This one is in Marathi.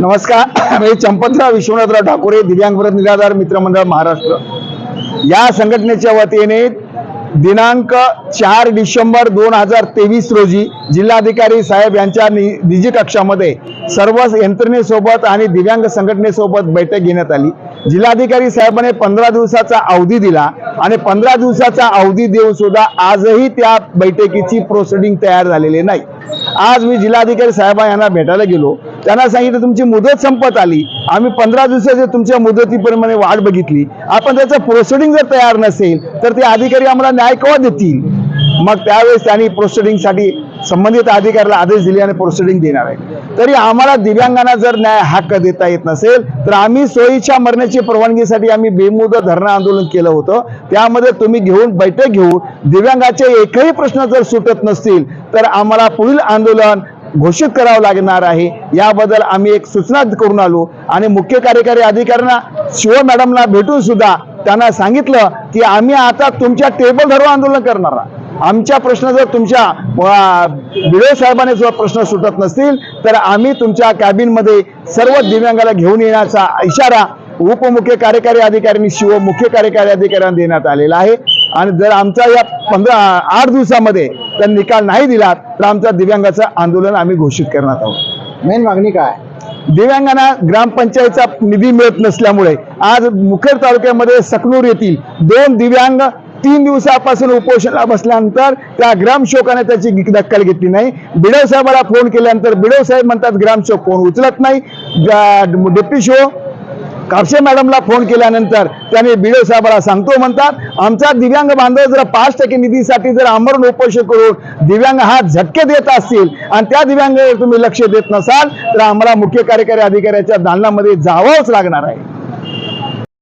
नमस्कार. मी चंपतराव विश्वनाथराव ठाकरे दिव्यांग परत निराधार मित्रमंडळ महाराष्ट्र. या संघटनेच्या वतीने दिनांक चार डिसेंबर दोन हजार तेवीस रोजी जिल्हाधिकारी साहेब यांच्या नि- निजी कक्षामध्ये सर्व यंत्रणेसोबत आणि दिव्यांग संघटनेसोबत बैठक घेण्यात आली. जिल्हाधिकारी साहेबांनी पंधरा दिवसाचा अवधी दिला. आणि पंधरा दिवसाचा अवधी देऊन सुद्धा आजही त्या बैठकीची प्रोसिडिंग तयार झालेली नाही. आज मी जिल्हाधिकारी साहेबा यांना भेटायला गेलो. त्यांना सांगितलं तुमची मुदत संपत आली. आम्ही पंधरा दिवसाची तुमच्या मुदतीप्रमाणे वाट बघितली. आपण त्याचं प्रोसिडिंग जर तयार नसेल तर ते अधिकारी आम्हाला न्याय केव्हा देतील? मग त्यावेळेस त्यांनी प्रोसिडिंगसाठी संबंधित अधिकाऱ्याला आदेश दिले आणि प्रोसिडिंग देणार आहे. तरी आम्हाला दिव्यांगांना जर न्याय हक्क देता येत नसेल तर आम्ही सोयीच्या मरण्याची परवानगीसाठी आम्ही बेमुदत धरणं आंदोलन केलं होतं. त्यामध्ये तुम्ही घेऊन बैठक घेऊन दिव्यांगाचे एकही प्रश्न जर सुटत नसतील तर आम्हाला पुढील आंदोलन घोषित करावं लागणार आहे. याबद्दल आम्ही एक सूचना करून आलो आणि मुख्य कार्यकारी अधिकाऱ्यांना शिव मॅडमला भेटून सुद्धा त्यांना सांगितलं की आम्ही आता तुमच्या टेबल धरून आंदोलन करणार आहोत. आमच्या प्रश्न जर तुमच्या बिडे साहेबांनी जर प्रश्न सुटत नसतील तर आम्ही तुमच्या कॅबिनमध्ये सर्व दिव्यांगाला घेऊन येण्याचा इशारा उपमुख्य कार्यकारी अधिकाऱ्यांनी शिव मुख्य कार्यकारी अधिकाऱ्यांना देण्यात आलेला आहे. आणि जर आमचा या पंधरा आठ दिवसामध्ये तर निकाल नाही दिला तर आमच्या दिव्यांगाचं आंदोलन आम्ही घोषित करणार आहोत. मेन मागणी काय? दिव्यांगांना ग्रामपंचायतचा निधी मिळत नसल्यामुळे आज मुखेड तालुक्यामध्ये सकनूर येथील दोन दिव्यांग तीन दिवसापासून उपोषणाला बसल्यानंतर त्या ग्रामसेवकाने त्याची दखल घेतली नाही. बिडव साहेबाला फोन केल्यानंतर बिडव साहेब म्हणतात ग्रामसेवक फोन उचलत नाही. डेप्टी शो कापशे मॅडमला फोन केल्यानंतर त्याने बिडे साहेबाला सांगतो म्हणतात आमचा दिव्यांग बांधव जर पाच टक्के निधीसाठी जर आमरण उपोषण करून दिव्यांग हा झटके देत असतील आणि त्या दिव्यांगावर तुम्ही लक्ष देत नसाल तर आम्हाला मुख्य कार्यकारी अधिकाऱ्याच्या दालनामध्ये जावंच लागणार आहे.